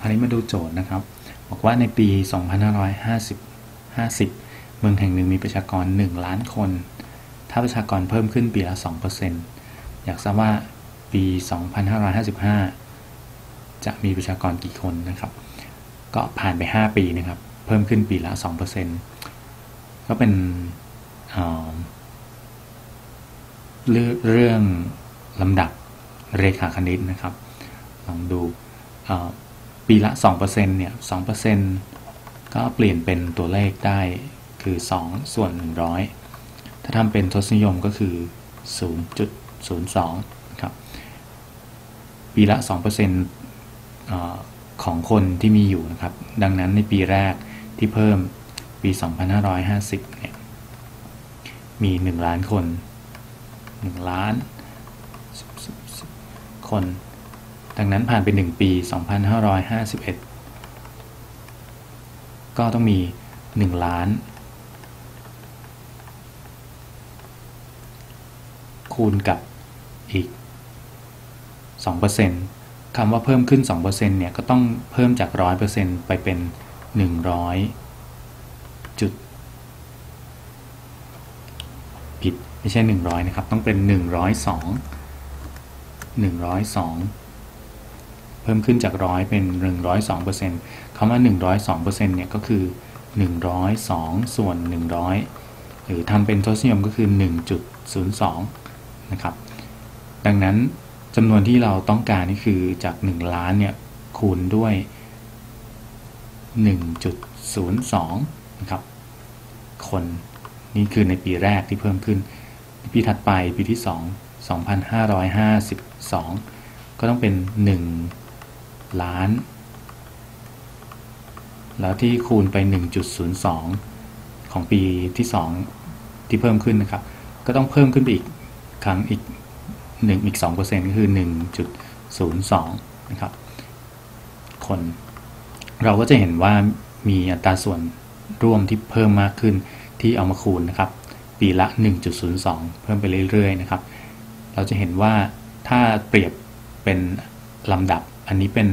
อันนี้มาดูโจทย์นะครับ บอกว่าในปี 2550 50 เมืองแห่งหนึ่งมีประชากร 1 ล้านคน ถ้าประชากรเพิ่มขึ้นปีละ 2%อยากทราบว่าปี 2555 จะมีประชากรกี่คนนะครับ ก็ผ่านไป 5 ปีนะครับ เพิ่มขึ้นปีละ 2%ก็เป็นเรื่องลำดับเรขาคณิตนะครับ ลองดู ปีละ 2%เนี่ย2%ก็เปลี่ยนเป็นตัวเลขได้คือ 2 ส่วน 100 ถ้าทำเป็นทศนิยมก็คือ 0.02ครับ ปีละ 2%ของคนที่มีอยู่นะครับ ดังนั้นในปีแรกที่เพิ่มปี 2550 เนี่ย มี 1 ล้านคน 1 ล้าน คน ดังนั้นผ่านไป 1 ปี 2551 ก็ต้องมี 1 ล้าน คูณกับอีก 2%คำว่าเพิ่มขึ้น 2%เนี่ยก็ต้องเพิ่มจาก 100%ไปเป็น 100 จุด ผิดไม่ใช่ 100 นะครับ ต้องเป็น 102 102 เพิ่มขึ้นจาก100เป็น 102%คำว่า 102%เนี่ยก็คือ 102 ส่วน 100 หรือทำเป็นทศนิยมก็คือ 1.02 นะครับ ดังนั้นจำนวนที่เราต้องการนี่คือจาก 1 ล้านเนี่ยคูณด้วย 1.02 นะครับ คนนี่คือในปีแรกที่เพิ่มขึ้น ปีถัดไปปีที่ 2 2552 ก็ต้องเป็น1 ล้าน แล้วที่คูณไป 1.02 ของปีที่ 2 ที่เพิ่มขึ้นนะครับ ก็ต้องเพิ่มขึ้นไปอีกครั้งอีก1อีก2%ก็คือ 1.02 นะครับ คน เราก็จะเห็นว่ามีอัตราส่วนร่วมที่เพิ่มมากขึ้นที่เอามาคูณนะครับ ปีละ 1.02 เพิ่มไปเรื่อยๆนะครับ เราจะเห็นว่าถ้าเปรียบเป็นลำดับ อันนี้เป็น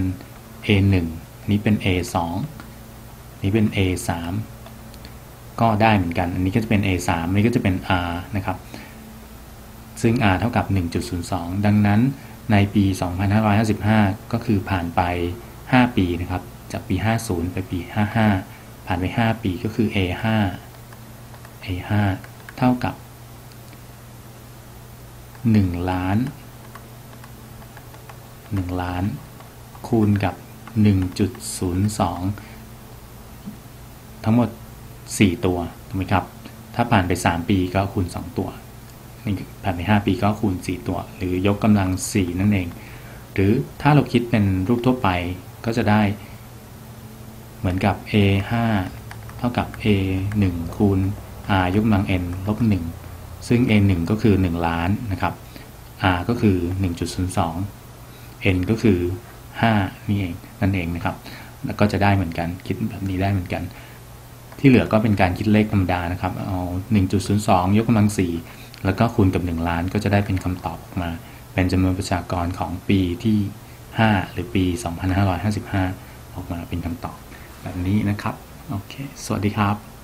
A1 อันนี้เป็น A2 อันนี้เป็น A3 ก็ได้เหมือนกัน อันนี้ก็จะเป็น A3 อันนี้ก็จะเป็น R นะครับ ซึ่ง r เท่ากับ 1.02 ดังนั้นในปี 2555 ก็คือผ่านไป 5 ปีนะครับ จากปี 50 ไปปี 55 ผ่านไป 5 ปีก็คือ a5 a5 เท่ากับ 1 ล้าน 1 ล้าน คูณกับ 1.02 ทั้งหมด 4 ตัวถูกไหมครับ ถ้าผ่านไป 3 ปีก็คูณ 2 ตัวผ่านไป 5 ปีก็คูณ 4 ตัว หรือยกกำลัง 4 นั่นเอง หรือถ้าเราคิดเป็นรูปทั่วไปก็จะได้เหมือนกับ a 5 เท่ากับ a 1คูณ r ยกกำลัง n ลบ 1 ซึ่ง a 1ก็คือ 1 ล้านนะครับ r ก็คือ 1.02 n ก็คือ 5นี่เองนั่นเองนะครับ แล้วก็จะได้เหมือนกันคิดแบบนี้ได้เหมือนกัน ที่เหลือก็เป็นการคิดเลขธรรมดานะครับเอา1.02 ยกกำลัง 4 แล้วก็คูณกับ 1 ล้านก็จะได้เป็นคำตอบออกมา เป็นจำนวนประชากรของปีที่ 5 หรือปี 2555 ออกมาเป็นคำตอบแบบนี้นะครับโอเค สวัสดีครับ